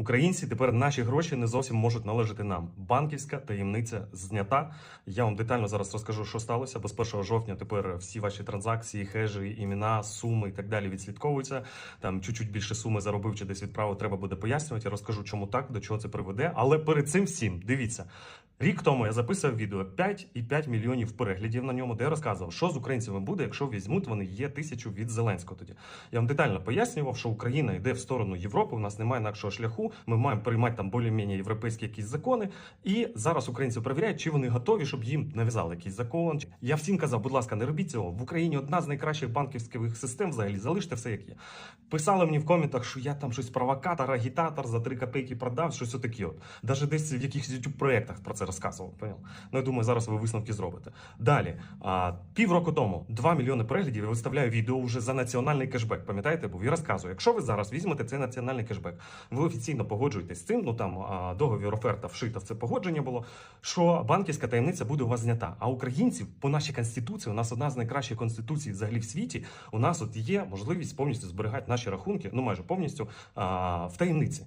Українці тепер наші гроші не зовсім можуть належати нам. Банківська таємниця знята. Я вам детально зараз розкажу, що сталося. Бо з 1 жовтня тепер всі ваші транзакції, хежі, імена, суми і так далі відслідковуються. Там чуть-чуть більше суми заробив чи десь відправив, треба буде пояснювати. Я розкажу, чому так, до чого це приведе. Але перед цим всім дивіться. Рік тому я записував відео 5,5 мільйонів переглядів на ньому, де я розказував, що з українцями буде, якщо візьмуть вони є тисячу від Зеленського. Тоді я вам детально пояснював, що Україна йде в сторону Європи. У нас немає інакшого шляху. Ми маємо приймати там більш-менш європейські якісь закони. І зараз українці перевіряють, чи вони готові, щоб їм нав'язали якийсь закон. Я всім казав, будь ласка, не робіть цього. В Україні одна з найкращих банківських систем. Взагалі залиште все як є. Писали мені в коментах, що я там щось провокатор, агітатор за 3 копійки продав, щось отаке. От. Даже десь в якихось youtube проєктах про це розказував. Понял? Ну я думаю, зараз ви висновки зробите. Далі, а, півроку тому 2 мільйони переглядів. Я виставляю відео вже за національний кешбек. Пам'ятаєте, був і розказую. Якщо ви зараз візьмете цей національний кешбек, ви офіційно погоджуєтесь з цим. Ну там договір оферта вшита в це погодження було. Що банківська таємниця буде у вас знята. А українців по нашій конституції, у нас одна з найкращих конституцій взагалі в світі. У нас от є можливість повністю зберігати наші рахунки, ну майже повністю в таємниці.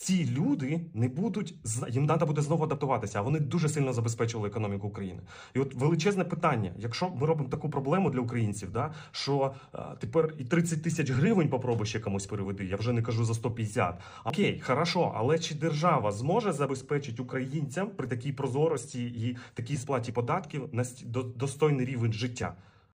ці люди не будуть їм треба буде знову адаптуватися, а вони дуже сильно забезпечували економіку України. І от величезне питання: якщо ми робимо таку проблему для українців, да що а, тепер і 30 тисяч гривень попробуй ще комусь переведи, я вже не кажу за 150. Окей, хорошо, але чи держава зможе забезпечити українцям при такій прозорості і такій сплаті податків до- достойний рівень життя?